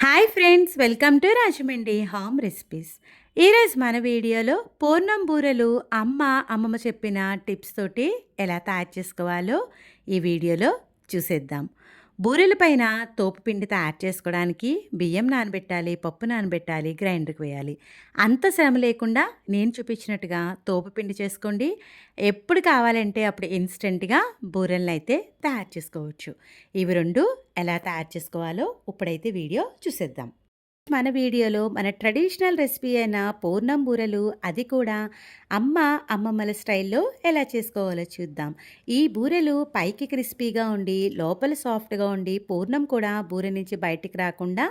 Hi friends welcome to Rajahmundry home recipes ఈరోజు మన వీడియోలో పూర్ణం బూరెలు అమ్మ అమ్మమ్మ చెప్పిన టిప్స్ తోటి ఎలా తయారు చేసుకోవాలో ఈ వీడియోలో చూసేద్దాం. బూరెల పైన తోపు పిండి తయారు చేసుకోవడానికి బియ్యం నానబెట్టాలి పప్పు నానబెట్టాలి గ్రైండర్కి వేయాలి. అంత శ్రమ లేకుండా నేను చూపించినట్టుగా తోపు పిండి చేసుకోండి. ఎప్పుడు కావాలంటే అప్పుడు ఇన్స్టెంట్గా బూరెలను అయితే తయారు చేసుకోవచ్చు. ఇవి రెండు ఎలా తయారు చేసుకోవాలో ఇప్పుడైతే వీడియో చూసేద్దాం. మన వీడియోలో మన ట్రెడిషనల్ రెసిపీ అయిన పూర్ణం బూరెలు అది కూడా అమ్మ అమ్మమ్మల స్టైల్లో ఎలా చేసుకోవాలో చూద్దాం. ఈ బూరెలు పైకి క్రిస్పీగా ఉండి లోపల సాఫ్ట్గా ఉండి పూర్ణం కూడా బూరె నుంచి బయటికి రాకుండా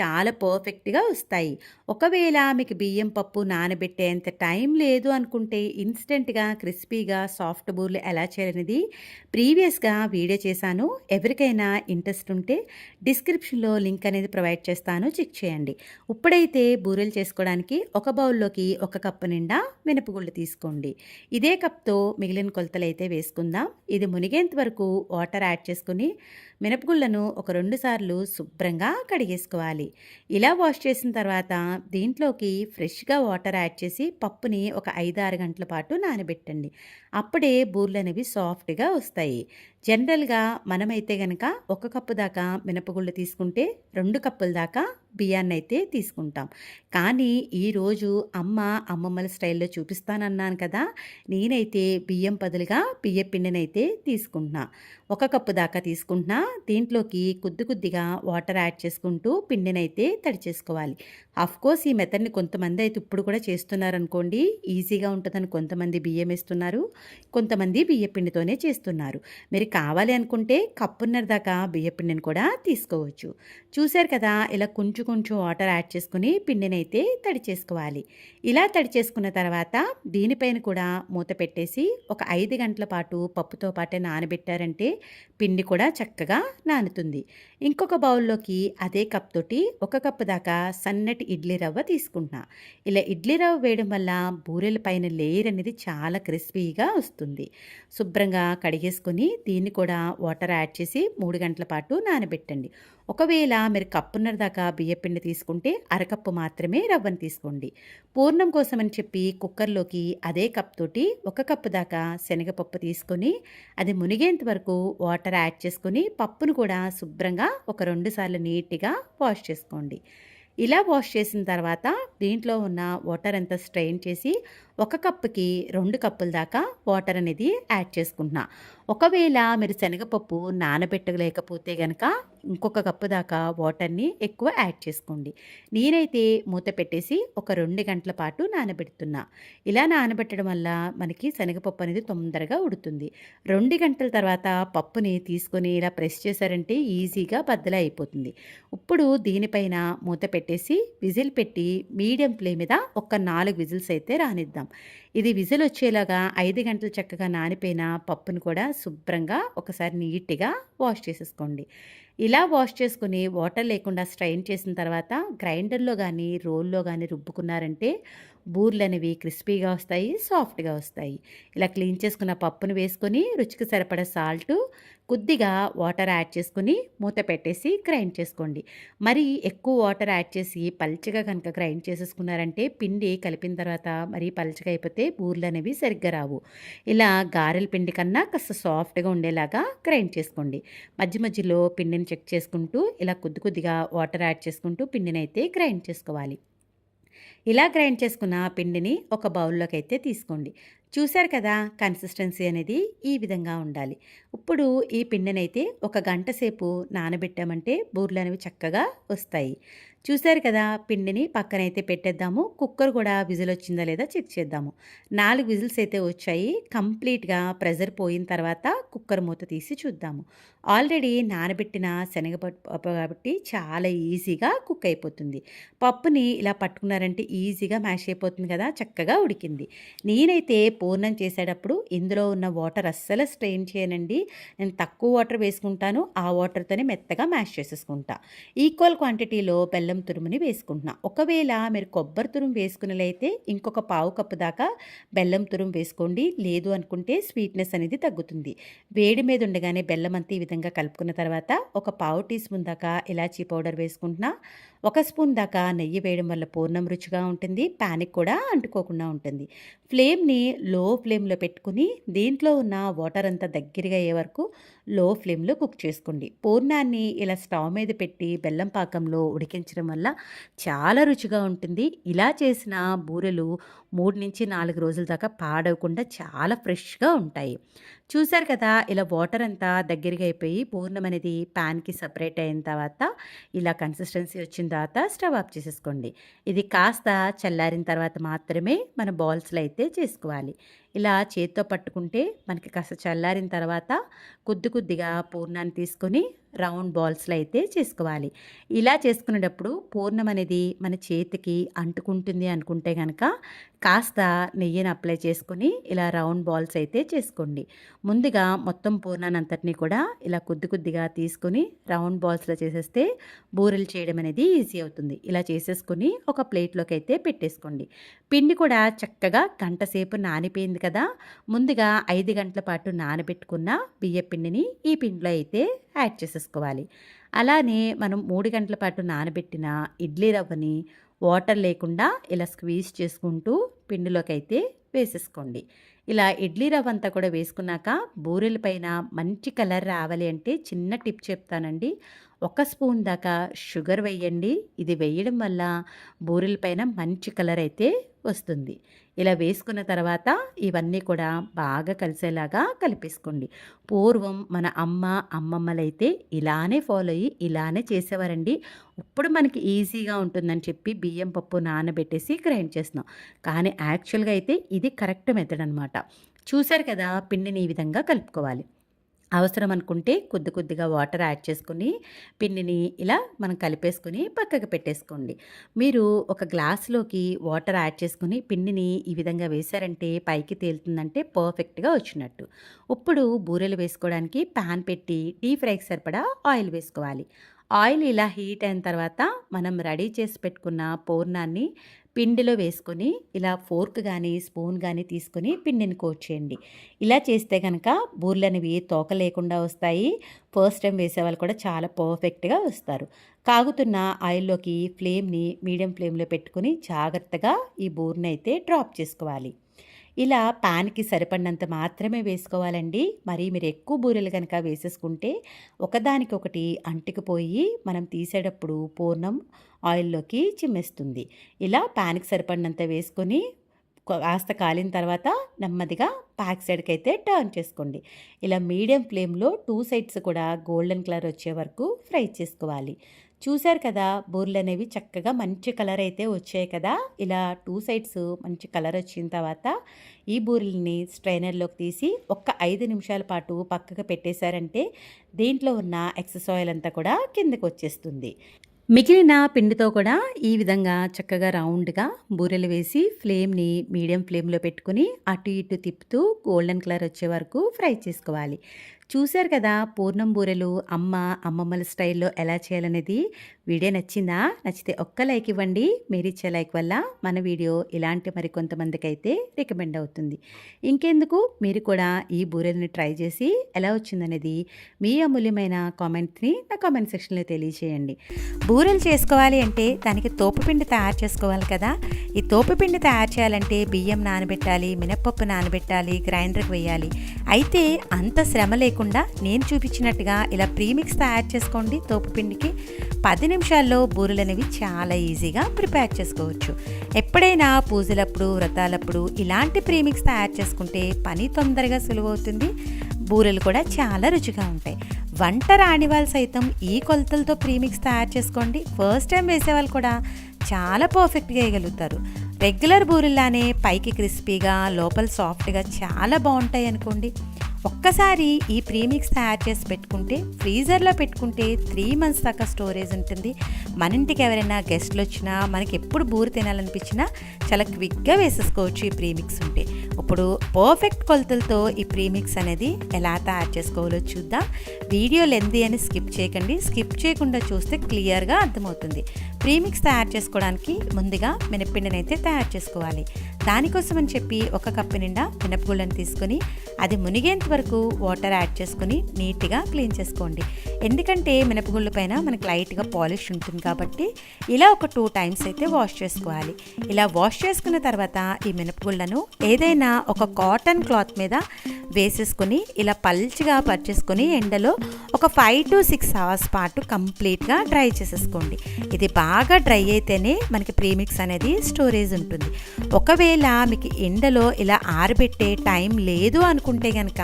చాలా పర్ఫెక్ట్గా వస్తాయి. ఒకవేళ మీకు బియ్యం పప్పు నానబెట్టేంత టైం లేదు అనుకుంటే ఇన్స్టెంట్గా క్రిస్పీగా సాఫ్ట్ బూర్లు ఎలా చేయాలనేది ప్రీవియస్గా వీడియో చేశాను. ఎవరికైనా ఇంట్రెస్ట్ ఉంటే డిస్క్రిప్షన్లో లింక్ అనేది ప్రొవైడ్ చేస్తాను. చెక్ చేయండి. ఇప్పుడైతే బూరెలు చేసుకోవడానికి ఒక బౌల్లోకి ఒక కప్పు నిండా మినపగుళ్ళు తీసుకోండి. ఇదే కప్తో మిగిలిన కొలతలు అయితే వేసుకుందాం. ఇది మునిగేంత వరకు వాటర్ యాడ్ చేసుకుని మినపగుళ్ళను ఒక రెండు సార్లు శుభ్రంగా కడిగేసుకోవాలి. ఇలా వాష్ చేసిన తర్వాత దీంట్లోకి ఫ్రెష్గా వాటర్ యాడ్ చేసి పప్పుని ఒక ఐదు ఆరు గంటల పాటు నానబెట్టండి. అప్పుడే బూర్లు అనేవి సాఫ్ట్గా వస్తాయి. జనరల్గా మనమైతే కనుక ఒక కప్పు దాకా మినపగుళ్ళు తీసుకుంటే రెండు కప్పుల దాకా బియ్యాన్ని అయితే తీసుకుంటాం. కానీ ఈరోజు అమ్మ అమ్మమ్మల స్టైల్లో చూపిస్తానన్నాను కదా నేనైతే బియ్యం బదులుగా బియ్య పిండినైతే తీసుకుంటున్నా. ఒక కప్పు దాకా తీసుకుంటున్నా దీంట్లోకి కొద్ది కొద్దిగా వాటర్ యాడ్ చేసుకుంటూ పిండినైతే తడి చేసుకోవాలి. కోర్స్ ఈ మెథడ్ని కొంతమంది అయితే ఇప్పుడు కూడా చేస్తున్నారు అనుకోండి ఈజీగా ఉంటుందని కొంతమంది బియ్యం వేస్తున్నారు కొంతమంది బియ్య పిండితోనే చేస్తున్నారు. మీరు కావాలి అనుకుంటే కప్పున్నర దాకా బియ్య పిండిని కూడా తీసుకోవచ్చు. చూశారు కదా ఇలా కొంచెం కొంచెం వాటర్ యాడ్ చేసుకుని పిండిని అయితే తడి చేసుకోవాలి. ఇలా తడి చేసుకున్న తర్వాత దీనిపైన కూడా మూత పెట్టేసి ఒక ఐదు గంటల పాటు పప్పుతో పాటే నానబెట్టారంటే పిండి కూడా చక్కగా నానుతుంది. ఇంకొక బౌల్లోకి అదే కప్ తోటి ఒక కప్పు దాకా సన్నటి ఇడ్లీ రవ్వ తీసుకుంటున్నా. ఇలా ఇడ్లీ రవ్వ వేయడం వల్ల బూరెల పైన లేయర్ అనేది చాలా క్రిస్పీగా వస్తుంది. శుభ్రంగా కడిగేసుకొని దీని దీన్ని కూడా వాటర్ యాడ్ చేసి మూడు గంటల పాటు నానబెట్టండి. ఒకవేళ మీరు కప్పున్నర దాకా బియ్యపిండి తీసుకుంటే అరకప్పు మాత్రమే రవ్వను తీసుకోండి. పూర్ణం కోసమని చెప్పి కుక్కర్లోకి అదే కప్ తోటి ఒక కప్పు దాకా శనగపప్పు తీసుకొని అది మునిగేంత వరకు వాటర్ యాడ్ చేసుకొని పప్పును కూడా శుభ్రంగా ఒక రెండు సార్లు నీట్గా వాష్ చేసుకోండి. ఇలా వాష్ చేసిన తర్వాత దీంట్లో ఉన్న వాటర్ అంతా స్ట్రెయిన్ చేసి ఒక కప్పుకి రెండు కప్పుల దాకా వాటర్ అనేది యాడ్ చేసుకుంటున్నా. ఒకవేళ మీరు శనగపప్పు నానబెట్టలేకపోతే కనుక ఇంకొక కప్పు దాకా వాటర్ని ఎక్కువ యాడ్ చేసుకోండి. నేనైతే మూత పెట్టేసి ఒక రెండు గంటల పాటు నానబెడుతున్నా. ఇలా నానబెట్టడం వల్ల మనకి శనగపప్పు అనేది తొందరగా ఉడుతుంది. రెండు గంటల తర్వాత పప్పుని తీసుకొని ఇలా ప్రెస్ చేశారంటే ఈజీగా బద్దల అయిపోతుంది. ఇప్పుడు దీనిపైన మూత పెట్టేసి విజిల్ పెట్టి మీడియం ఫ్లేమ్ మీద ఒక నాలుగు విజిల్స్ అయితే రానిద్దాం. ఇది విజిల్ వచ్చేలాగా ఐదు గంటలు చక్కగా నానిపోయిన పప్పును కూడా శుభ్రంగా ఒకసారి నీట్గా వాష్ చేసేసుకోండి. ఇలా వాష్ చేసుకుని వాటర్ లేకుండా స్ట్రైన్ చేసిన తర్వాత గ్రైండర్లో కానీ రోల్లో కానీ రుబ్బుకున్నారంటే బూర్లు అనేవి క్రిస్పీగా వస్తాయి సాఫ్ట్గా వస్తాయి. ఇలా క్లీన్ చేసుకున్న పప్పును వేసుకొని రుచికి సరిపడా సాల్ట్ కొద్దిగా వాటర్ యాడ్ చేసుకుని మూత పెట్టేసి గ్రైండ్ చేసుకోండి. మరి ఎక్కువ వాటర్ యాడ్ చేసి పల్చగా కనుక గ్రైండ్ చేసేసుకున్నారంటే పిండి కలిపిన తర్వాత మరీ పల్చగా అయిపోతే బూర్లు అనేవి సరిగ్గా రావు. ఇలా గారెల పిండి కన్నా కాస్త సాఫ్ట్గా ఉండేలాగా గ్రైండ్ చేసుకోండి. మధ్య మధ్యలో పిండిని చెక్ చేసుకుంటూ ఇలా కొద్ది కొద్దిగా వాటర్ యాడ్ చేసుకుంటూ పిండిని అయితే గ్రైండ్ చేసుకోవాలి. ఇలా గ్రైండ్ చేసుకున్న పిండిని ఒక బౌల్లోకి అయితే తీసుకోండి. చూశారు కదా కన్సిస్టెన్సీ అనేది ఈ విధంగా ఉండాలి. ఇప్పుడు ఈ పిండినైతే ఒక గంట సేపు నానబెట్టామంటే బూర్లు అనేవి చక్కగా వస్తాయి. చూశారు కదా పిండిని పక్కనైతే పెట్టేద్దాము. కుక్కర్ కూడా విజిల్ వచ్చిందా లేదా చెక్ చేద్దాము. నాలుగు విజిల్స్ అయితే వచ్చాయి. కంప్లీట్గా ప్రెజర్ పోయిన తర్వాత కుక్కర్ మూత తీసి చూద్దాము. ఆల్రెడీ నానబెట్టిన శనగపప్పు కాబట్టి చాలా ఈజీగా కుక్ అయిపోతుంది. పప్పుని ఇలా పట్టుకున్నారంటే ఈజీగా మ్యాష్ అయిపోతుంది కదా చక్కగా ఉడికింది. నేనైతే పూర్ణం చేసేటప్పుడు ఇందులో ఉన్న వాటర్ అస్సలు స్ట్రెయిన్ చేయనండి. నేను తక్కువ వాటర్ వేసుకుంటాను ఆ వాటర్తోనే మెత్తగా మ్యాష్ చేసేసుకుంటా. ఈక్వల్ క్వాంటిటీలో బెల్లం తురుముని వేసుకుంటున్నా. ఒకవేళ మీరు కొబ్బరి తురుము వేసుకున్నట్లయితే ఇంకొక పావు కప్పు దాకా బెల్లం తురుము వేసుకోండి. లేదు అనుకుంటే స్వీట్నెస్ అనేది తగ్గుతుంది. వేడి మీద ఉండగానే బెల్లం అంతా ఈ విధంగా కలుపుకున్న తర్వాత ఒక పావు టీ స్పూన్ దాకా ఇలాచీ పౌడర్ వేసుకుంటున్నా. ఒక స్పూన్ దాకా నెయ్యి వేయడం వల్ల పూర్ణం రుచిగా ఉంటుంది ప్యానికి కూడా అంటుకోకుండా ఉంటుంది. ఫ్లేమ్ని లో ఫ్లేమ్లో పెట్టుకుని దీంట్లో ఉన్న వాటర్ అంతా దగ్గరగా అయ్యే వరకు లో ఫ్లేమ్లో కుక్ చేసుకోండి. పూర్ణాన్ని ఇలా స్టవ్ మీద పెట్టి బెల్లం పాకంలో ఉడికించడం వల్ల చాలా రుచిగా ఉంటుంది. ఇలా చేసిన బూరెలు మూడు నుంచి నాలుగు రోజుల దాకా పాడవకుండా చాలా ఫ్రెష్గా ఉంటాయి. చూశారు కదా ఇలా వాటర్ అంతా దగ్గరగా అయిపోయి పూర్ణం అనేది ప్యాన్కి సపరేట్ అయిన తర్వాత ఇలా కన్సిస్టెన్సీ వచ్చిన తర్వాత స్టవ్ ఆఫ్ చేసేసుకోండి. ఇది కాస్త చల్లారిన తర్వాత మాత్రమే మన బాల్స్లో అయితే చేసుకోవాలి. ఇలా చేత్తో పట్టుకుంటే మనకి కాస్త చల్లారిన తర్వాత కొద్ది కొద్దిగా పూర్ణాన్ని తీసుకొని రౌండ్ బాల్స్లో అయితే చేసుకోవాలి. ఇలా చేసుకునేటప్పుడు పూర్ణం అనేది మన చేతికి అంటుకుంటుంది అనుకుంటే కనుక కాస్త నెయ్యిని అప్లై చేసుకొని ఇలా రౌండ్ బాల్స్ అయితే చేసుకోండి. ముందుగా మొత్తం పూర్ణాన్ని అంతటినీ కూడా ఇలా కొద్ది కొద్దిగా తీసుకొని రౌండ్ బాల్స్లో చేసేస్తే బూరెలు చేయడం అనేది ఈజీ అవుతుంది. ఇలా చేసేసుకొని ఒక ప్లేట్లోకి అయితే పెట్టేసుకోండి. పిండి కూడా చక్కగా గంట సేపు నానిపోయింది కదా ముందుగా ఐదు గంటల పాటు నానబెట్టుకున్న బియ్య పిండిని ఈ పిండిలో అయితే యాడ్ చేసేసుకోవాలి. అలానే మనం మూడు గంటల పాటు నానబెట్టిన ఇడ్లీ రవ్వని వాటర్ లేకుండా ఇలా స్క్వీజ్ చేసుకుంటూ పిండిలోకి అయితే వేసేసుకోండి. ఇలా ఇడ్లీ రవ్వ అంతా కూడా వేసుకున్నాక బూరెల పైన మంచి కలర్ రావాలి అంటే చిన్న టిప్ చెప్తానండి. ఒక స్పూన్ దాకా షుగర్ వేయండి. ఇది వేయడం వల్ల బూరెల పైన మంచి కలర్ అయితే వస్తుంది. ఇలా వేసుకున్న తర్వాత ఇవన్నీ కూడా బాగా కలిసేలాగా కలిపేసుకోండి. పూర్వం మన అమ్మ అమ్మమ్మలైతే ఇలానే ఫాలో అయ్యి ఇలానే చేసేవారండి. ఇప్పుడు మనకి ఈజీగా ఉంటుందని చెప్పి బియ్యం పప్పు నానబెట్టేసి గ్రైండ్ చేస్తున్నాం. కానీ యాక్చువల్గా అయితే ఇది కరెక్ట్ మెథడ్ అనమాట చూశారు కదా పిండిని ఈ విధంగా కలుపుకోవాలి. అవసరం అనుకుంటే కొద్ది కొద్దిగా వాటర్ యాడ్ చేసుకుని పిండిని ఇలా మనం కలిపేసుకుని పక్కకు పెట్టేసుకోండి. మీరు ఒక గ్లాస్లోకి వాటర్ యాడ్ చేసుకుని పిండిని ఈ విధంగా వేశారంటే పైకి తేలుతుందంటే పర్ఫెక్ట్గా వచ్చినట్టు. ఇప్పుడు బూరెలు వేసుకోవడానికి ప్యాన్ పెట్టి డీప్ ఫ్రైకి సరిపడా ఆయిల్ వేసుకోవాలి. ఆయిల్ ఇలా హీట్ అయిన తర్వాత మనం రెడీ చేసి పెట్టుకున్న పూర్ణాన్ని పిండిలో వేసుకొని ఇలా ఫోర్క్ కానీ స్పూన్ కానీ తీసుకొని పిండిని కోట్ చేయండి. ఇలా చేస్తే కనుక బూర్లు అనేవి తోక లేకుండా వస్తాయి. ఫస్ట్ టైం వేసేవాళ్ళు కూడా చాలా పర్ఫెక్ట్గా వస్తారు. కాగుతున్న ఆయిల్లోకి ఫ్లేమ్ని మీడియం ఫ్లేమ్లో పెట్టుకుని జాగ్రత్తగా ఈ బూర్ని అయితే డ్రాప్ చేసుకోవాలి. ఇలా పాన్కి సరిపడినంత మాత్రమే వేసుకోవాలండి. మరి మీరు ఎక్కువ బూరెలు కనుక వేసేసుకుంటే ఒకదానికొకటి అంటుకుపోయి మనం తీసేటప్పుడు పూర్ణం ఆయిల్లోకి చిమ్మేస్తుంది. ఇలా ప్యాన్కి సరిపడినంత వేసుకొని కాస్త కాలిన తర్వాత నెమ్మదిగా బ్యాక్ సైడ్కి అయితే టర్న్ చేసుకోండి. ఇలా మీడియం ఫ్లేమ్లో టూ సైడ్స్ కూడా గోల్డెన్ కలర్ వచ్చే వరకు ఫ్రై చేసుకోవాలి. చూశారు కదా బూర్లు అనేవి చక్కగా మంచి కలర్ అయితే వచ్చాయి కదా. ఇలా టూ సైడ్స్ మంచి కలర్ వచ్చిన తర్వాత ఈ బూరెల్ని స్ట్రైనర్లోకి తీసి ఒక్క ఐదు నిమిషాల పాటు పక్కకు పెట్టేశారంటే దీంట్లో ఉన్న ఎక్సెస్ ఆయిల్ అంతా కూడా కిందకు వచ్చేస్తుంది. మిగిలిన పిండితో కూడా ఈ విధంగా చక్కగా రౌండ్గా బూరెలు వేసి ఫ్లేమ్ని మీడియం ఫ్లేమ్లో పెట్టుకుని అటు ఇటు తిప్పుతూ గోల్డెన్ కలర్ వచ్చే వరకు ఫ్రై చేసుకోవాలి. చూశారు కదా పూర్ణం బూరెలు అమ్మ అమ్మమ్మల స్టైల్లో ఎలా చేయాలనేది? వీడియో నచ్చిందా? నచ్చితే ఒక్క లైక్ ఇవ్వండి. మీరు ఇచ్చే లైక్ వల్ల మన వీడియో ఇలాంటి మరి కొంతమందికి అయితే రికమెండ్ అవుతుంది. ఇంకెందుకు? మీరు కూడా ఈ బూరెల్ని ట్రై చేసి ఎలా వచ్చిందనేది మీ అమూల్యమైన కామెంట్ని నా కామెంట్ సెక్షన్లో తెలియజేయండి. బూరెలు చేసుకోవాలి అంటే దానికి తోపుపిండి తయారు చేసుకోవాలి కదా. ఈ తోపుపిండి తయారు చేయాలంటే బియ్యం నానబెట్టాలి మినప్పప్పు నానబెట్టాలి గ్రైండర్కి వేయాలి. అయితే అంత శ్రమ లేకుండా నేను చూపించినట్టుగా ఇలా ప్రీమిక్స్ తయారు చేసుకోండి. తోపుపిండికి పది నిమిషాల్లో బూరెలు అనేవి చాలా ఈజీగా ప్రిపేర్ చేసుకోవచ్చు. ఎప్పుడైనా పూజలప్పుడు వ్రతాలప్పుడు ఇలాంటి ప్రీమిక్స్ తయారు చేసుకుంటే పని తొందరగా సులువవుతుంది. బూరెలు కూడా చాలా రుచిగా ఉంటాయి. వంట రాని వాళ్ళు సైతం ఈ కొలతలతో ప్రీమిక్స్ తయారు చేసుకోండి. ఫస్ట్ టైం వేసేవాళ్ళు కూడా చాలా పర్ఫెక్ట్గా వేయగలుగుతారు. రెగ్యులర్ బూరెల్లానే పైకి క్రిస్పీగా లోపల సాఫ్ట్గా చాలా బాగుంటాయి అనుకోండి. ఒక్కసారి ఈ ప్రీమిక్స్ తయారు చేసి పెట్టుకుంటే ఫ్రీజర్లో పెట్టుకుంటే త్రీ మంత్స్ దాకా స్టోరేజ్ ఉంటుంది. మన ఇంటికి ఎవరైనా గెస్ట్లు వచ్చినా మనకి ఎప్పుడు బూరు తినాలనిపించినా చాలా క్విక్గా వేసేసుకోవచ్చు ఈ ప్రీమిక్స్ ఉంటే. ఇప్పుడు పర్ఫెక్ట్ కొలతలతో ఈ ప్రీమిక్స్ అనేది ఎలా తయారు చేసుకోవాలో చూద్దాం. వీడియో లెంది అని స్కిప్ చేయకండి. స్కిప్ చేయకుండా చూస్తే క్లియర్గా అర్థమవుతుంది. ప్రీమిక్స్ తయారు చేసుకోవడానికి ముందుగా మినప్పిండిని అయితే తయారు చేసుకోవాలి. దానికోసం అని చెప్పి ఒక కప్పు నిండా మినపగుళ్ళను తీసుకొని అది మునిగేంత వరకు వాటర్ యాడ్ చేసుకొని నీట్గా క్లీన్ చేసుకోండి. ఎందుకంటే మినపగుళ్ళ పైన మనకి లైట్గా పాలిష్ ఉంటుంది కాబట్టి ఇలా ఒక టూ టైమ్స్ అయితే వాష్ చేసుకోవాలి. ఇలా వాష్ చేసుకున్న తర్వాత ఈ మినపగుళ్ళను ఏదైనా ఒక కాటన్ క్లాత్ మీద వేసేసుకొని ఇలా పల్చిగా పర్చేసుకొని ఎండలో ఒక ఫైవ్ టు సిక్స్ అవర్స్ పాటు కంప్లీట్గా డ్రై చేసేసుకోండి. ఇది బాగా డ్రై అయితేనే మనకి ప్రీమిక్స్ అనేది స్టోరేజ్ ఉంటుంది. ఒకవేళ మీకు ఎండలో ఇలా ఆరబెట్టే టైం లేదు అనుకుంటే కనుక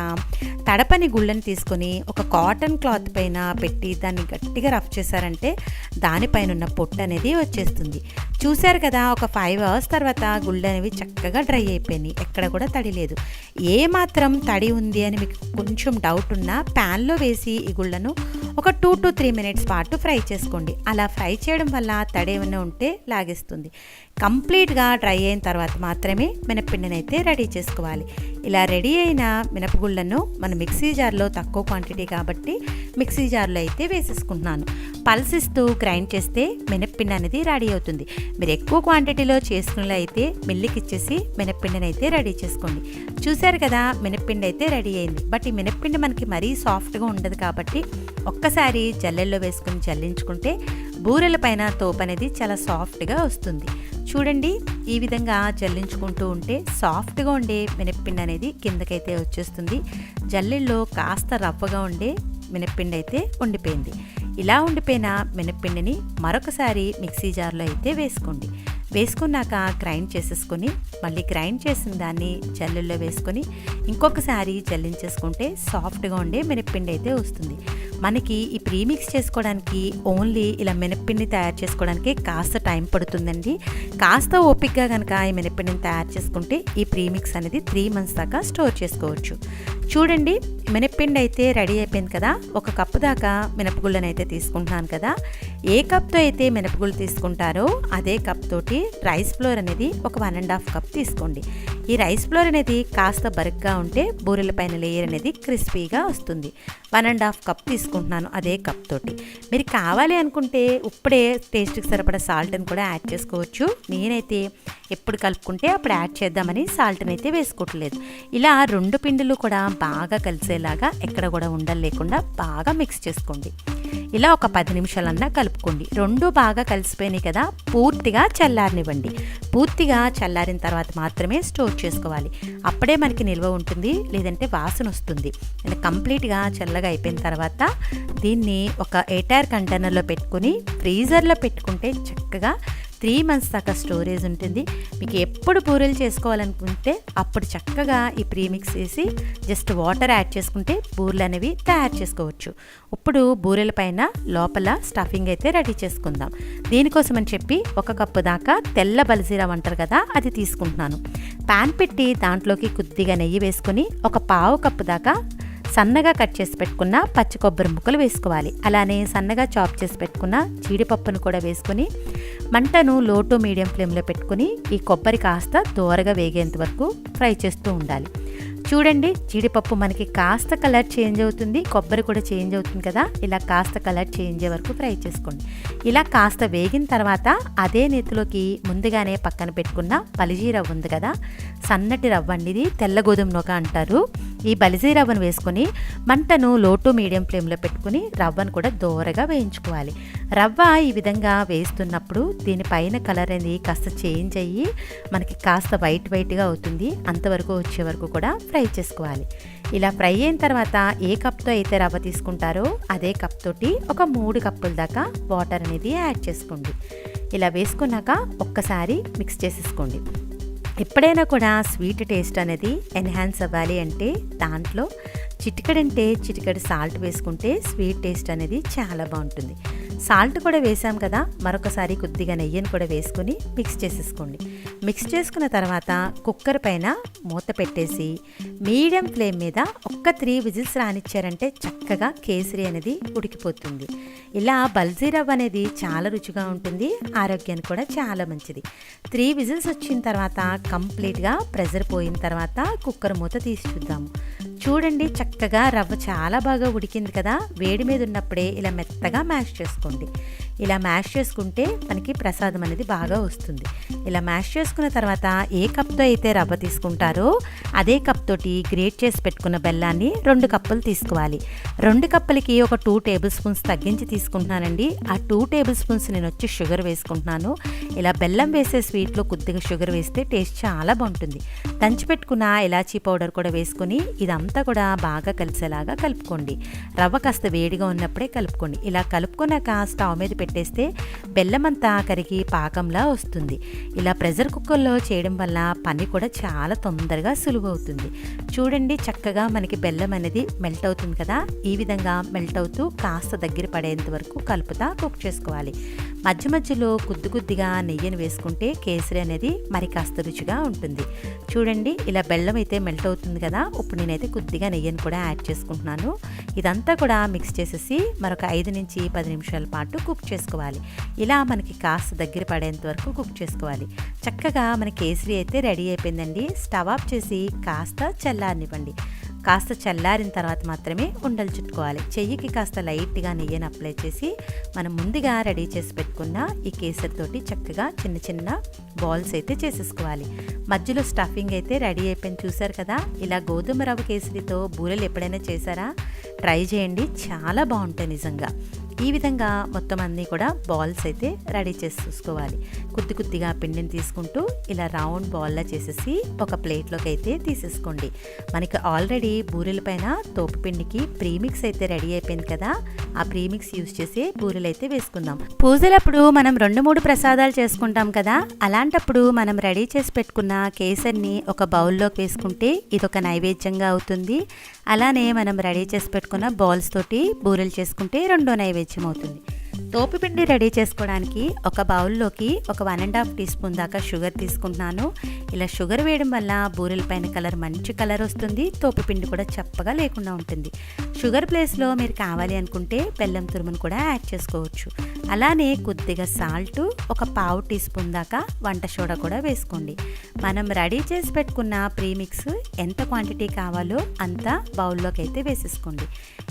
తడపని గుళ్ళని తీసుకొని ఒక కాటన్ క్లాత్ పైన పెట్టి దాన్ని గట్టిగా రఫ్ చేశారంటే దానిపైన ఉన్న పొట్టు అనేది వచ్చేస్తుంది. చూశారు కదా ఒక ఫైవ్ అవర్స్ తర్వాత గుళ్ళు అనేవి చక్కగా డ్రై అయిపోయినాయి. ఎక్కడ కూడా తడి లేదు. ఏ మాత్రం తడి ఉంది అని మీకు కొంచెం డౌట్ ఉన్నా ప్యాన్లో వేసి ఈ గుళ్ళను ఒక టూ టు త్రీ మినిట్స్ పాటు ఫ్రై చేసుకోండి. అలా ఫ్రై చేయడం వల్ల తడి ఏమైనా ఉంటే లాగేస్తుంది. కంప్లీట్గా డ్రై అయిన తర్వాత మాత్రమే మినప్పిండిని అయితే రెడీ చేసుకోవాలి. ఇలా రెడీ అయిన మినపగుళ్ళను మన మిక్సీ జార్లో తక్కువ క్వాంటిటీ కాబట్టి మిక్సీ జార్లో అయితే వేసేసుకుంటున్నాను. పల్సిస్తూ గ్రైండ్ చేస్తే మినప్పిండి అనేది రెడీ అవుతుంది. మీరు ఎక్కువ క్వాంటిటీలో చేసుకునేలా అయితే మిల్లికి ఇచ్చేసి మినప్పిండిని అయితే రెడీ చేసుకోండి. చూశారు కదా మినప్పిండి అయితే రెడీ అయింది. బట్ ఈ మినప్పిండి మనకి మరీ సాఫ్ట్గా ఉండదు కాబట్టి ఒక్కసారి జల్లెల్లో వేసుకుని జల్లించుకుంటే బూరెల పైన తోపు అనేది చాలా సాఫ్ట్గా వస్తుంది. చూడండి ఈ విధంగా జల్లించుకుంటూ ఉంటే సాఫ్ట్గా ఉండే మినప్పిండి అనేది కిందకైతే వచ్చేస్తుంది. జల్లెల్లో కాస్త రవ్వగా ఉండే మినప్పిండి అయితే ఉండిపోయింది. ఇలా ఉండిపోయిన మినప్పిండిని మరొకసారి మిక్సీ జార్లో అయితే వేసుకోండి. వేసుకున్నాక గ్రైండ్ చేసేసుకొని మళ్ళీ గ్రైండ్ చేసిన దాన్ని జల్లుల్లో వేసుకొని ఇంకొకసారి జల్లించేసుకుంటే సాఫ్ట్గా ఉండే మినప్పిండి అయితే వస్తుంది. మనకి ఈ ప్రీమిక్స్ చేసుకోవడానికి ఓన్లీ ఇలా మినప్పిండి తయారు చేసుకోవడానికి కాస్త టైం పడుతుందండి. కాస్త ఓపిక్గా కనుక ఈ మినప్పిండిని తయారు చేసుకుంటే ఈ ప్రీమిక్స్ అనేది త్రీ మంత్స్ దాకా స్టోర్ చేసుకోవచ్చు. చూడండి మినప్పిండి అయితే రెడీ అయిపోయింది కదా. ఒక కప్పు దాకా మినపగుళ్ళని అయితే తీసుకుంటున్నాను కదా. ఏ కప్తో అయితే మినపగుళ్ళు తీసుకుంటారో అదే కప్ తోటి రైస్ ఫ్లోర్ అనేది ఒక వన్ అండ్ హాఫ్ కప్ తీసుకోండి. ఈ రైస్ ఫ్లోర్ అనేది కాస్త బరుగ్గా ఉంటే బూరెల పైన లేయర్ అనేది క్రిస్పీగా వస్తుంది. వన్ అండ్ హాఫ్ కప్ తీసుకుంటున్నాను అదే కప్ తోటి. మీరు కావాలి అనుకుంటే ఇప్పుడే టేస్ట్కి సరిపడా సాల్ట్ని కూడా యాడ్ చేసుకోవచ్చు. నేనైతే ఎప్పుడు కలుపుకుంటే అప్పుడు యాడ్ చేద్దామని సాల్ట్ని అయితే వేసుకోవట్లేదు. ఇలా రెండు పిండిలు కూడా బాగా కలిసేలాగా ఎక్కడ కూడా ఉండలు లేకుండా బాగా మిక్స్ చేసుకోండి. ఇలా ఒక పది నిమిషాలన్నా కలుపుకోండి. రెండు బాగా కలిసిపోయినాయి కదా పూర్తిగా చల్లారనివ్వండి. పూర్తిగా చల్లారిన తర్వాత మాత్రమే స్టోర్ చేసుకోవాలి. అప్పుడే మనకి నిల్వ ఉంటుంది లేదంటే వాసన వస్తుంది. కంప్లీట్గా చల్లగా అయిపోయిన తర్వాత దీన్ని ఒక ఎయిర్ కంటైనర్లో పెట్టుకుని ఫ్రీజర్లో పెట్టుకుంటే చక్కగా త్రీ మంత్స్ దాకా స్టోరేజ్ ఉంటుంది. మీకు ఎప్పుడు బూరెలు చేసుకోవాలనుకుంటే అప్పుడు చక్కగా ఈ ప్రీమిక్స్ వేసి జస్ట్ వాటర్ యాడ్ చేసుకుంటే బూరెలు అనేవి తయారు చేసుకోవచ్చు. ఇప్పుడు బూరెల పైన లోపల స్టఫింగ్ అయితే రెడీ చేసుకుందాం. దీనికోసం అని చెప్పి ఒక కప్పు దాకా తెల్ల బలిజీరా అంటారు కదా అది తీసుకుంటున్నాను. పాన్ పెట్టి దాంట్లోకి కొద్దిగా నెయ్యి వేసుకొని ఒక పావు కప్పు దాకా సన్నగా కట్ చేసి పెట్టుకున్న పచ్చి కొబ్బరి ముక్కలు వేసుకోవాలి. అలానే సన్నగా చాప్ చేసి పెట్టుకున్న జీడిపప్పును కూడా వేసుకొని మంటను లో టు మీడియం ఫ్లేమ్లో పెట్టుకుని ఈ కొబ్బరి కాస్త దూరగా వేగేంత వరకు ఫ్రై చేస్తూ ఉండాలి. చూడండి జీడిపప్పు మనకి కాస్త కలర్ చేంజ్ అవుతుంది కొబ్బరి కూడా చేంజ్ అవుతుంది కదా? ఇలా కాస్త కలర్ చేంజ్ వరకు ఫ్రై చేసుకోండి. ఇలా కాస్త వేగిన తర్వాత అదే నేతిలోకి ముందుగానే పక్కన పెట్టుకున్న బలిజీ రవ్వ ఉంది కదా? సన్నటి రవ్వ అండి ఇది తెల్ల గోధుమ నొక అంటారు. ఈ బలిజీ రవ్వను వేసుకొని మంటను లో టు మీడియం ఫ్లేమ్లో పెట్టుకుని రవ్వను కూడా దోరగా వేయించుకోవాలి. రవ్వ ఈ విధంగా వేస్తున్నప్పుడు దీనిపైన కలర్ అనేది కాస్త చేంజ్ అయ్యి మనకి కాస్త వైట్ వైట్గా అవుతుంది. అంతవరకు వచ్చే వరకు కూడా ఫ్రై చేసుకోవాలి. ఇలా ఫ్రై అయిన తర్వాత ఏ కప్తో అయితే రవ్వ తీసుకుంటారో అదే కప్ తోటి ఒక మూడు కప్పుల దాకా వాటర్ అనేది యాడ్ చేసుకోండి. ఇలా వేసుకున్నాక ఒక్కసారి మిక్స్ చేసేసుకోండి. ఎప్పుడైనా కూడా స్వీట్ టేస్ట్ అనేది ఎన్హాన్స్ అవ్వాలి అంటే దాంట్లో చిటికడంటే చిటికడి సాల్ట్ వేసుకుంటే స్వీట్ టేస్ట్ అనేది చాలా బాగుంటుంది. సాల్ట్ కూడా వేసాం కదా మరొకసారి కొద్దిగా నెయ్యిని కూడా వేసుకొని మిక్స్ చేసేసుకోండి. మిక్స్ చేసుకున్న తర్వాత కుక్కర్ పైన మూత పెట్టేసి మీడియం ఫ్లేమ్ మీద ఒక్క త్రీ విజిల్స్ రానిచ్చారంటే చక్కగా కేసరి అనేది ఉడికిపోతుంది. ఇలా బల్జీ రవ్వ అనేది చాలా రుచిగా ఉంటుంది ఆరోగ్యానికి కూడా చాలా మంచిది. త్రీ విజిల్స్ వచ్చిన తర్వాత కంప్లీట్గా ప్రెజర్ పోయిన తర్వాత కుక్కర్ మూత తీసి చూద్దాము. చూడండి చక్కగా రవ్వ చాలా బాగా ఉడికింది కదా? వేడి మీద ఉన్నప్పుడే ఇలా మెత్తగా మ్యాష్ చేసుకోండి. ఇలా మ్యాష్ చేసుకుంటే మనకి ప్రసాదం అనేది బాగా వస్తుంది. ఇలా మ్యాష్ చేసుకున్న తర్వాత ఏ కప్తో అయితే రవ్వ తీసుకుంటారో అదే కప్ తోటి గ్రేట్ చేసి పెట్టుకున్న బెల్లాన్ని రెండు కప్పులు తీసుకోవాలి. రెండు కప్పులకి ఒక టూ టేబుల్ స్పూన్స్ తగ్గించి తీసుకుంటున్నానండి. ఆ టూ టేబుల్ స్పూన్స్ నేను వచ్చి షుగర్ వేసుకుంటున్నాను. ఇలా బెల్లం వేసే స్వీట్లో కొద్దిగా షుగర్ వేస్తే టేస్ట్ చాలా బాగుంటుంది. దంచి పెట్టుకున్న ఇలాచీ పౌడర్ కూడా వేసుకొని ఇదంతా కూడా బాగా కలిసేలాగా కలుపుకోండి. రవ్వ కాస్త వేడిగా ఉన్నప్పుడే కలుపుకోండి. ఇలా కలుపుకున్నాక స్టవ్ మీద పెట్టేస్తే బెల్లం అంతా కరిగి పాకంలా వస్తుంది. ఇలా ప్రెషర్ కుక్కర్లో చేయడం వల్ల పని కూడా చాలా తొందరగా సులువు అవుతుంది చూడండి చక్కగా మనకి బెల్లం అనేది మెల్ట్ అవుతుంది కదా? ఈ విధంగా మెల్ట్ అవుతూ కాస్త దగ్గర పడేంత వరకు కలుపుతా కుక్ చేసుకోవాలి. మధ్య మధ్యలో కొద్ది కొద్దిగా నెయ్యిని వేసుకుంటే కేసరి అనేది మరి కాస్త రుచిగా ఉంటుంది. చూడండి ఇలా బెల్లం అయితే మెల్ట్ అవుతుంది కదా ఇప్పుడు నేనైతే కొద్దిగా నెయ్యిని కూడా యాడ్ చేసుకుంటున్నాను. ఇదంతా కూడా మిక్స్ చేసేసి మరొక ఐదు నుంచి పది నిమిషాల పాటు కుక్ చేసుకోవాలి. ఇలా మనకి కాస్త దగ్గర పడేంత వరకు కుక్ చేసుకోవాలి. చక్కగా మన కేసరి అయితే రెడీ అయిపోయిందండి. స్టవ్ ఆఫ్ చేసి కాస్త చల్లారనివ్వండి. కాస్త చల్లారిన తర్వాత మాత్రమే ఉండలు చుట్టుకోవాలి. చెయ్యికి కాస్త లైట్గా నెయ్యిని అప్లై చేసి మనం ముందుగా రెడీ చేసి పెట్టుకున్న ఈ కేసరితోటి చక్కగా చిన్న చిన్న బాల్స్ అయితే చేసేసుకోవాలి. మధ్యలో స్టఫింగ్ అయితే రెడీ అయిపోయింది. చూసారు కదా? ఇలా గోధుమ రవ్వ కేసరితో బూరెలు ఎప్పుడైనా చేశారా? ట్రై చేయండి. చాలా బాగుంటాయి నిజంగా. ఈ విధంగా మొత్తం అన్నీ కూడా బాల్స్ అయితే రెడీ చేసి చూసుకోవాలి కొద్ది కొద్దిగా పిండిని తీసుకుంటూ ఇలా రౌండ్ బాల్లా చేసేసి ఒక ప్లేట్లోకి అయితే తీసేసుకోండి. మనకి ఆల్రెడీ బూరెల పైన తోపు పిండికి ప్రీమిక్స్ అయితే రెడీ అయిపోయింది కదా ఆ ప్రీమిక్స్ యూస్ చేసి బూరెలు అయితే వేసుకుందాం. పూజలప్పుడు మనం రెండు మూడు ప్రసాదాలు చేసుకుంటాం కదా అలాంటప్పుడు మనం రెడీ చేసి పెట్టుకున్న కేసర్ని ఒక బౌల్లోకి వేసుకుంటే ఇదొక నైవేద్యంగా అవుతుంది. అలానే మనం రెడీ చేసి పెట్టుకున్న బాల్స్ తోటి బూరెలు చేసుకుంటే రెండో నైవేద్యం అవుతుంది. తోపుపిండి రెడీ చేసుకోవడానికి ఒక బౌల్లోకి ఒక one and half teaspoon దాకా షుగర్ తీసుకుంటున్నాను. ఇలా షుగర్ వేయడం వల్ల బూరెల పైన కలర్ మంచి కలర్ వస్తుంది. తోపుపిండి కూడా చప్పగా లేకుండా ఉంటుంది. షుగర్ ప్లేస్లో మీరు కావాలి అనుకుంటే బెల్లం తురుమును కూడా యాడ్ చేసుకోవచ్చు. అలానే కొద్దిగా సాల్ట్ ఒక పావు టీ స్పూన్ దాకా వంట సోడా కూడా వేసుకోండి. మనం రెడీ చేసి పెట్టుకున్న ప్రీమిక్స్ ఎంత క్వాంటిటీ కావాలో అంత బౌల్లోకి అయితే వేసేసుకోండి.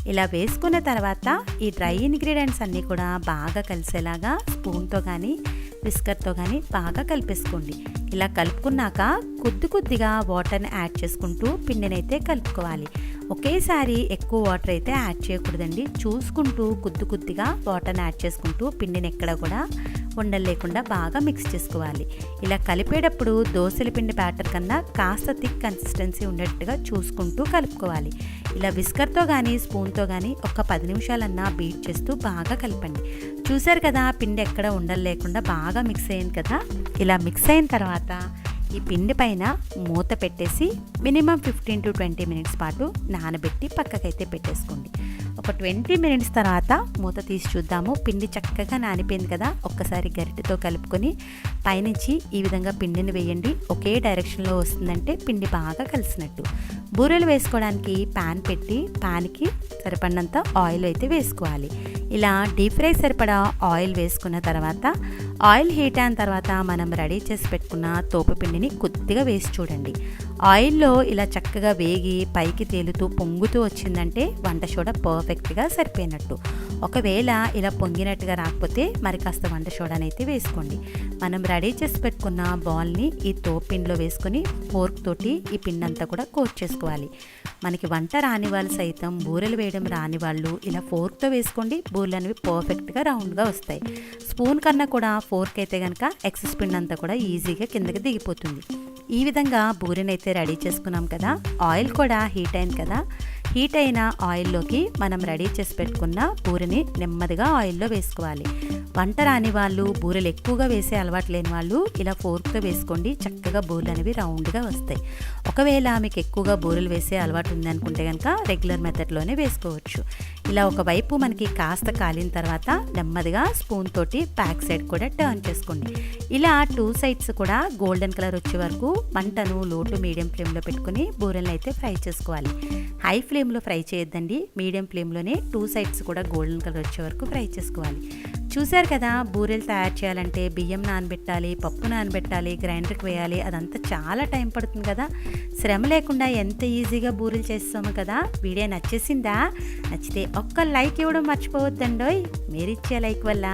ఇలా వేసుకున్న తర్వాత ఈ డ్రై ఇంగ్రీడియంట్స్ అన్నీ కూడా బాగా కలిసేలాగా స్పూన్తో కానీ విస్కర్తో కానీ బాగా కలిపేసుకోండి. ఇలా కలుపుకున్నాక కొద్ది కొద్దిగా వాటర్ని యాడ్ చేసుకుంటూ పిండినైతే కలుపుకోవాలి. ఒకేసారి ఎక్కువ వాటర్ అయితే యాడ్ చేయకూడదండి. చూసుకుంటూ కొద్ది కొద్దిగా వాటర్ని యాడ్ చేసుకుంటూ పిండిని ఎక్కడ కూడా ఉండలు లేకుండా బాగా మిక్స్ చేసుకోవాలి. ఇలా కలిపేటప్పుడు దోశల పిండి బ్యాటర్ కన్నా కాస్త థిక్ కన్సిస్టెన్సీ ఉండేట్టుగా చూసుకుంటూ కలుపుకోవాలి. ఇలా విస్కర్తో కానీ స్పూన్తో కానీ ఒక పది నిమిషాలన్నా బీట్ చేస్తూ బాగా కలపండి. చూసారు కదా పిండి ఎక్కడ ఉండలు లేకుండా బాగా మిక్స్ అయింది కదా? ఇలా మిక్స్ అయిన తర్వాత ఈ పిండి పైన మూత పెట్టేసి minimum fifteen to twenty minutes పాటు నానబెట్టి పక్కకైతే పెట్టేసుకోండి. ఒక ట్వంటీ మినిట్స్ తర్వాత మూత తీసి చూద్దాము. పిండి చక్కగా నానిపోయింది కదా? ఒక్కసారి గరిటెతో కలుపుకొని పైనుంచి ఈ విధంగా పిండిని వేయండి. ఒకే డైరెక్షన్లో వస్తుందంటే పిండి బాగా కలిసినట్టు. బూరెలు వేసుకోవడానికి ప్యాన్ పెట్టి ప్యాన్కి సరిపడినంత ఆయిల్ అయితే వేసుకోవాలి. ఇలా డీప్ ఫ్రై సరిపడా ఆయిల్ వేసుకున్న తర్వాత ఆయిల్ హీట్ అయిన తర్వాత మనం రెడీ చేసి పెట్టుకున్న తోపు పిండిని కొద్దిగా వేసి చూడండి. ఆయిల్లో ఇలా చక్కగా వేగి పైకి తేలుతూ పొంగుతూ వచ్చిందంటే వంట సోడా పర్ఫెక్ట్గా సరిపోయినట్టు. ఒకవేళ ఇలా పొంగినట్టుగా రాకపోతే మరి కాస్త వంట సోడాని అయితే వేసుకోండి. మనం రెడీ చేసి పెట్టుకున్న బాల్ని ఈ తోపిండిలో వేసుకొని ఫోర్క్ తోటి ఈ పిండి అంతా కూడా కోట్ చేసుకోవాలి. మనకి వంట రాని వాళ్ళు సైతం బూరెలు వేయడం రాని వాళ్ళు ఇలా ఫోర్క్తో వేసుకోండి బూరెలు అనేవి పర్ఫెక్ట్గా రౌండ్గా వస్తాయి. స్పూన్ కన్నా కూడా ఫోర్క్ అయితే కనుక ఎక్సెస్ పిండి అంతా కూడా ఈజీగా కిందకి దిగిపోతుంది. ఈ విధంగా బూరెనైతే రెడీ చేసుకున్నాం కదా. ఆయిల్ కూడా హీట్ అయింది కదా. హీట్ అయిన ఆయిల్లోకి మనం రెడీ చేసి పెట్టుకున్న బూరెని నెమ్మదిగా ఆయిల్లో వేసుకోవాలి. వంట రాని వాళ్ళు బూరెలు ఎక్కువగా వేసే అలవాటు లేని వాళ్ళు ఇలా ఫోర్క్తో వేసుకోండి. చక్కగా బూరెలు అనేవి రౌండ్గా వస్తాయి. ఒకవేళ మీకు ఎక్కువగా బూరెలు వేసే అలవాటు ఉందనుకుంటే కనుక రెగ్యులర్ మెథడ్లోనే వేసుకోవచ్చు. ఇలా ఒకవైపు మనకి కాస్త కాలిన తర్వాత నెమ్మదిగా స్పూన్ తోటి బ్యాక్ సైడ్ కూడా టర్న్ చేసుకోండి. ఇలా టూ సైడ్స్ కూడా గోల్డెన్ కలర్ వచ్చే వరకు మంటను లోటు మీడియం ఫ్లేమ్లో పెట్టుకుని బూరెలను అయితే ఫ్రై చేసుకోవాలి. హై ఫ్లేమ్లో ఫ్రై చేయొద్దండి. మీడియం ఫ్లేమ్లోనే టూ సైడ్స్ కూడా గోల్డెన్ కలర్ వచ్చే వరకు ఫ్రై చేసుకోవాలి. చూశారు కదా బూరెలు తయారు చేయాలంటే బియ్యం నానబెట్టాలి పప్పు నానబెట్టాలి గ్రైండర్కి వేయాలి అదంతా చాలా టైం పడుతుంది కదా. శ్రమ లేకుండా ఎంత ఈజీగా బూరెలు చేస్తాము కదా. వీడియో నచ్చేసిందా? నచ్చితే ఒక్క లైక్ ఇవ్వడం మర్చిపోవద్దండోయ్. మీరిచ్చే లైక్ వల్ల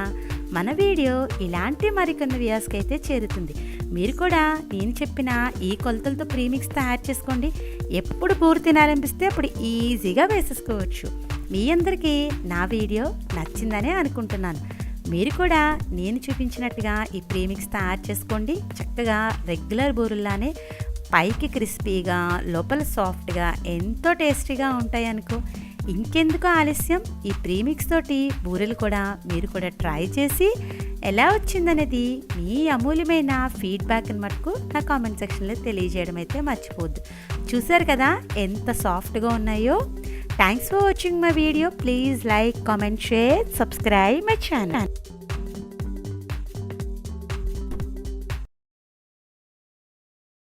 మన వీడియో ఇలాంటి మరికొన్ని వ్యూస్కి అయితే చేరుతుంది. మీరు కూడా నేను చెప్పిన ఈ కొలతలతో ప్రీమిక్స్ తయారు చేసుకోండి. ఎప్పుడు పూరి తినాలనిపిస్తే అప్పుడు ఈజీగా వేసేసుకోవచ్చు. మీ అందరికీ నా వీడియో నచ్చిందనే అనుకుంటున్నాను. మీరు కూడా నేను చూపించినట్టుగా ఈ ప్రీమిక్స్ తయారు చేసుకోండి. చక్కగా రెగ్యులర్ బూరుల్లానే పైకి క్రిస్పీగా లోపల సాఫ్ట్గా ఎంతో టేస్టీగా ఉంటాయి అనుకో ఇంకెందుకు ఆలస్యం? ఈ ప్రీమిక్స్ తోటి బూరెలు కూడా మీరు కూడా ట్రై చేసి ఎలా వచ్చిందనేది మీ అమూల్యమైన ఫీడ్బ్యాక్ని మటుకు నా కామెంట్ సెక్షన్లో తెలియజేయడం అయితే మర్చిపోద్దు. చూసారు కదా ఎంత సాఫ్ట్గా ఉన్నాయో? Thanks for watching my video please like comment share subscribe my channel